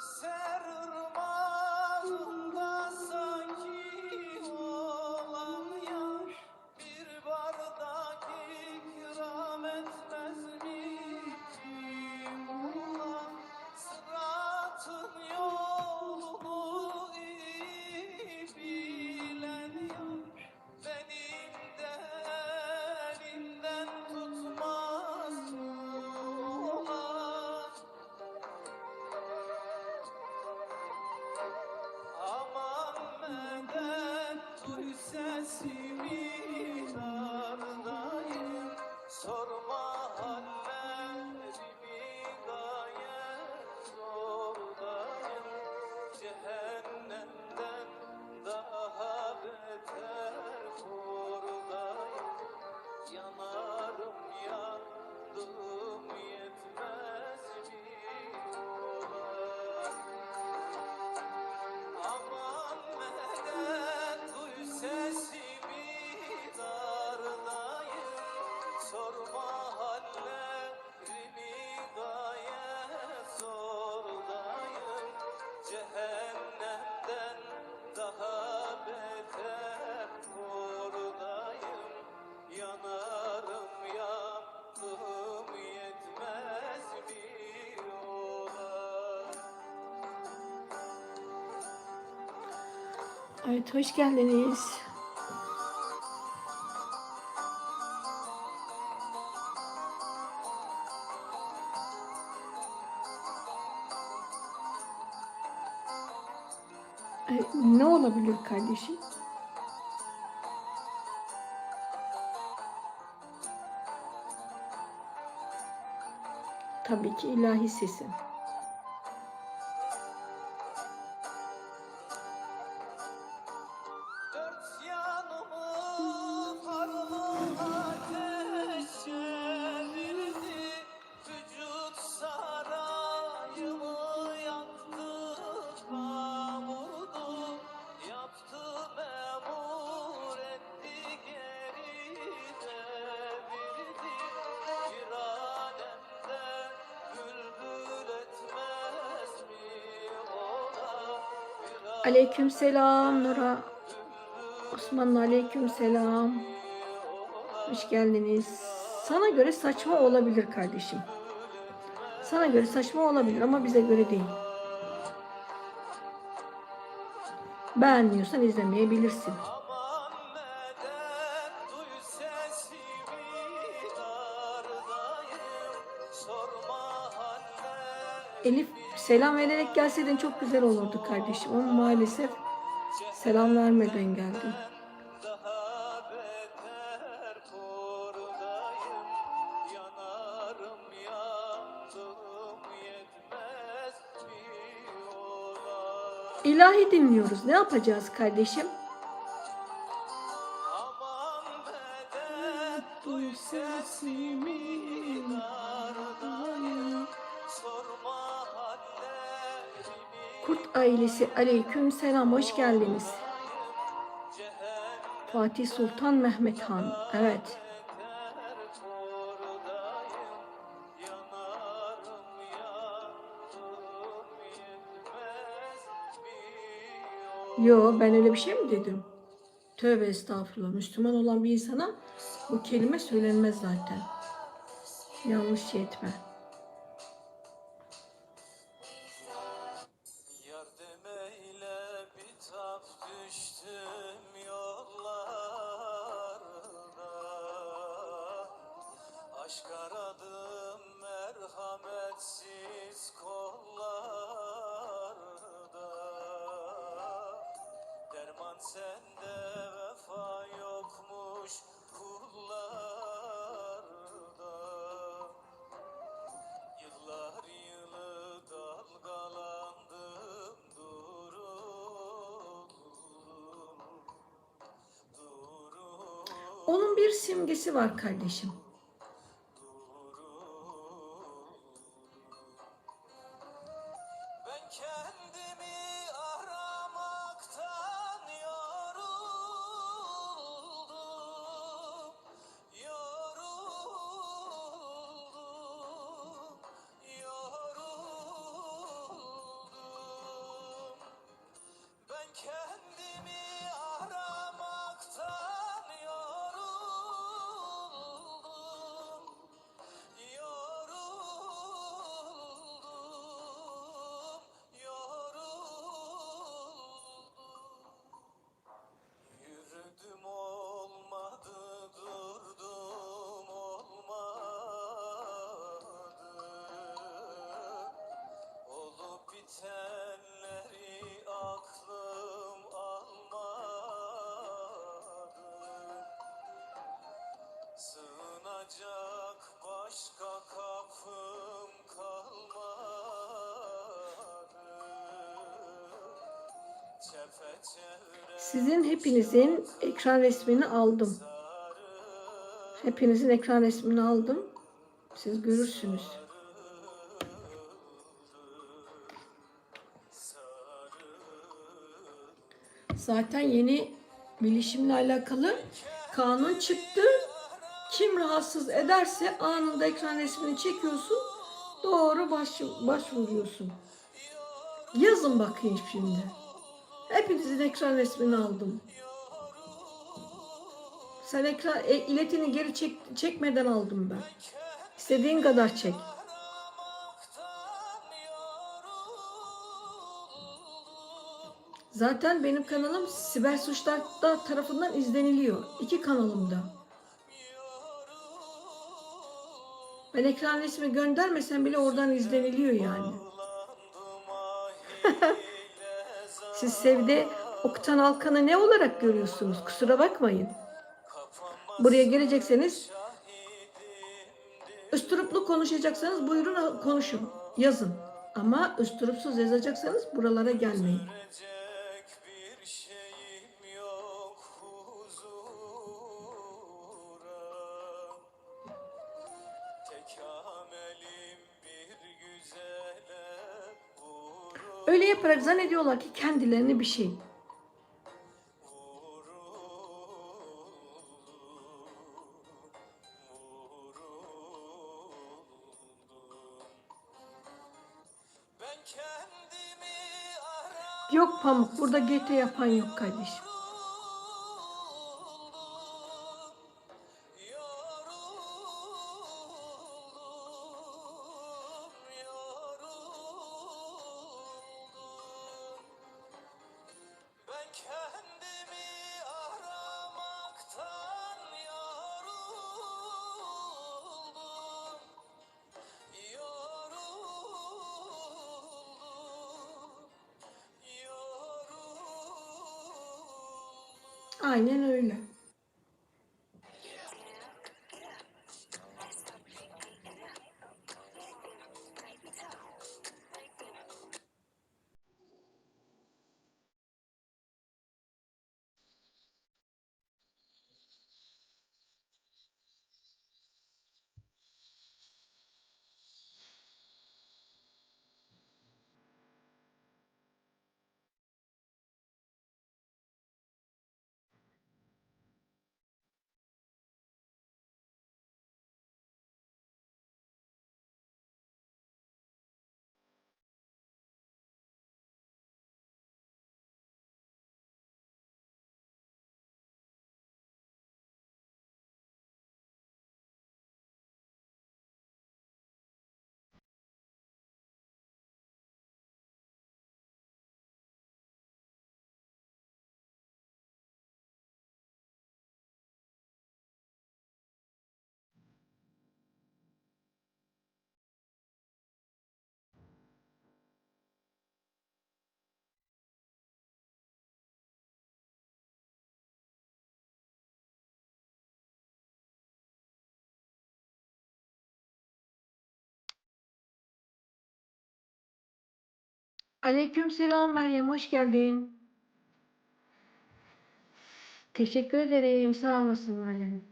Sanki Evet hoş geldiniz. Ne olabilir kardeşim? Tabii ki ilahi sesim. Aleyküm selam Nura. Osman aleyküm selam. Hoş geldiniz. Sana göre saçma olabilir kardeşim. Sana göre saçma olabilir ama bize göre değil. Beğenmiyorsan izlemeyebilirsin. Selam vererek gelseydin çok güzel olurdu kardeşim ama maalesef selam vermeden geldin. İlahi dinliyoruz. Ne yapacağız kardeşim? Ailesi aleyküm selam hoş geldiniz. Fatih Sultan Mehmet Han. Evet. Yo ben öyle bir şey mi dedim? Tövbe estağfurullah. Müslüman olan bir insana bu kelime söylenmez zaten. Yanlış şey Onun bir simgesi var kardeşim. Açacak başka kapım Sizin hepinizin ekran resmini aldım. Hepinizin ekran resmini aldım. Siz görürsünüz. Zaten yeni bilişimle alakalı kanun çıktı. Kim rahatsız ederse anında ekran resmini çekiyorsun. Doğru baş, başvuruyorsun. Yazın bakayım şimdi. Hepinizin ekran resmini aldım. Sen ekran e, iletini geri çek, çekmeden aldım ben. İstediğin kadar çek. Zaten benim kanalım siber suçlar da tarafından izleniliyor. İki kanalımda. Ben ekran resmi göndermesem bile oradan izleniliyor yani. Siz Sevde Oktan Alkan'ı ne olarak görüyorsunuz? Kusura bakmayın. Buraya gelecekseniz üstüruplu konuşacaksanız buyurun konuşun. Yazın. Ama üstürupsuz yazacaksanız buralara gelmeyin. Yaparak zannediyorlar ki kendilerini bir şey. Yok Pamuk burada GT yapan yok kardeşim. Aynen öyle. Aleyküm selam Meryem, hoş geldin. Teşekkür ederim, sağ olasın Meryem.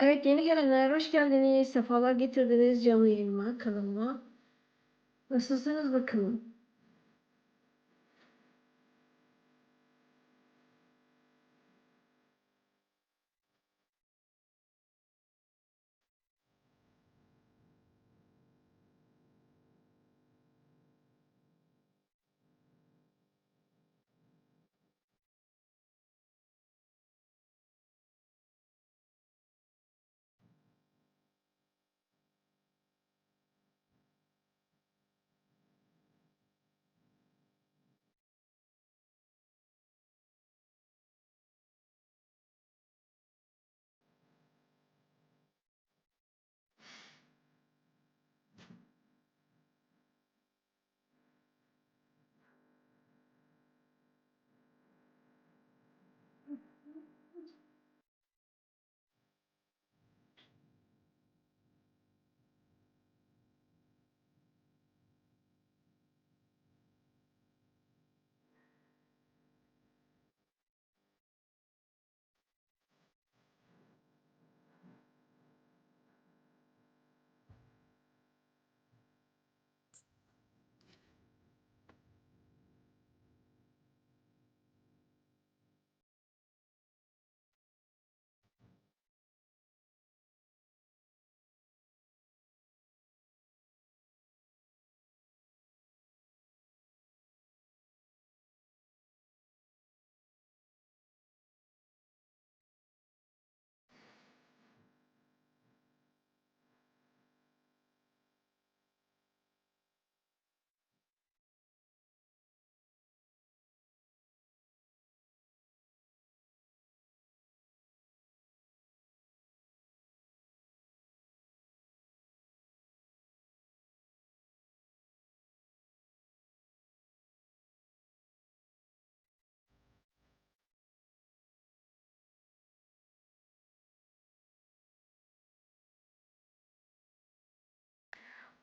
Evet, yeni gelenler hoş geldiniz, sefalar getirdiniz canlı yayınıma, kanalıma. Nasılsınız bakalım?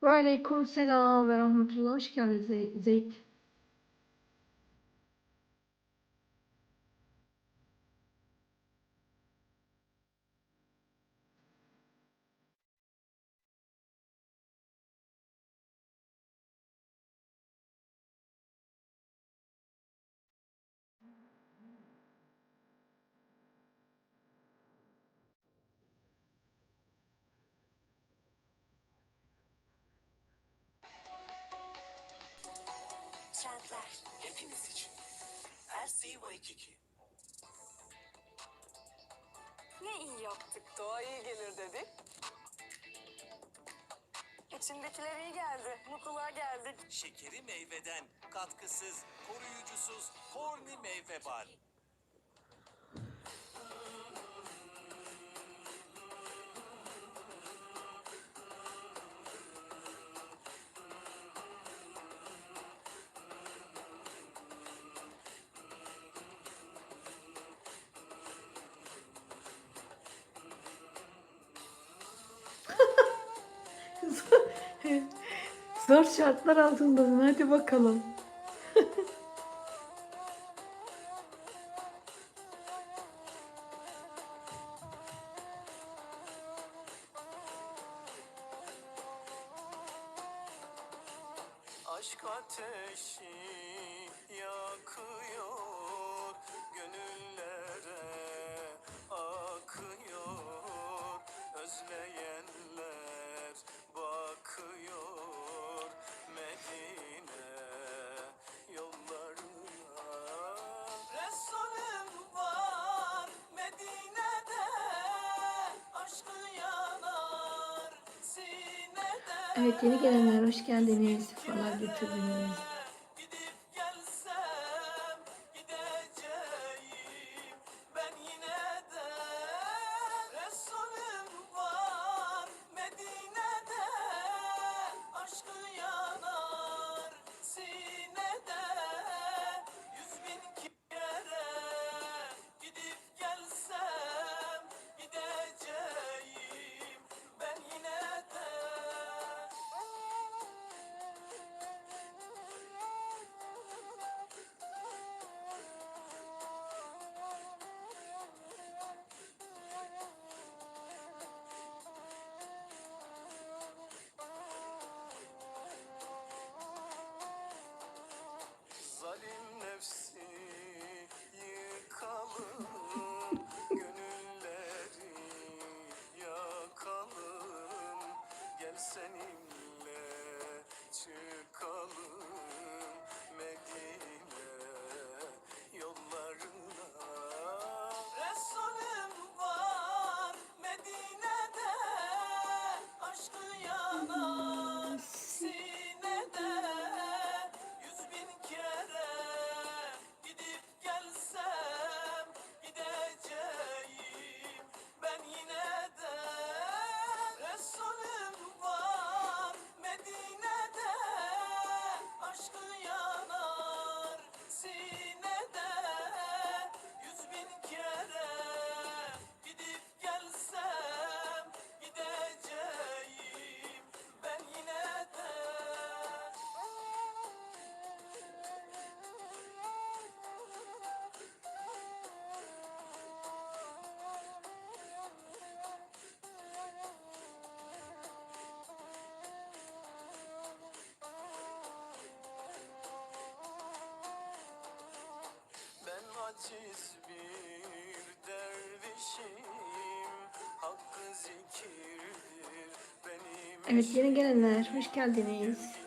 Ve aleyküm selam ve rahmetullah. Hoş geldiniz Zeyt. trendler. Hepiniz için. Percy Waikiki. Ne iyi yaptık. Doğa iyi gelir dedik. İçindekiler iyi geldi. Mutluluğa geldik. Şekeri meyveden, katkısız, koruyucusuz, horni meyve var. Zor şartlar altındasın. Hadi bakalım. Aşk ateşi Evet yeni gelenler hoş geldiniz. Sefalar getirdiniz. Evet yeni gelenler hoş geldiniz.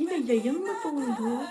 Yine yayın mı dondu?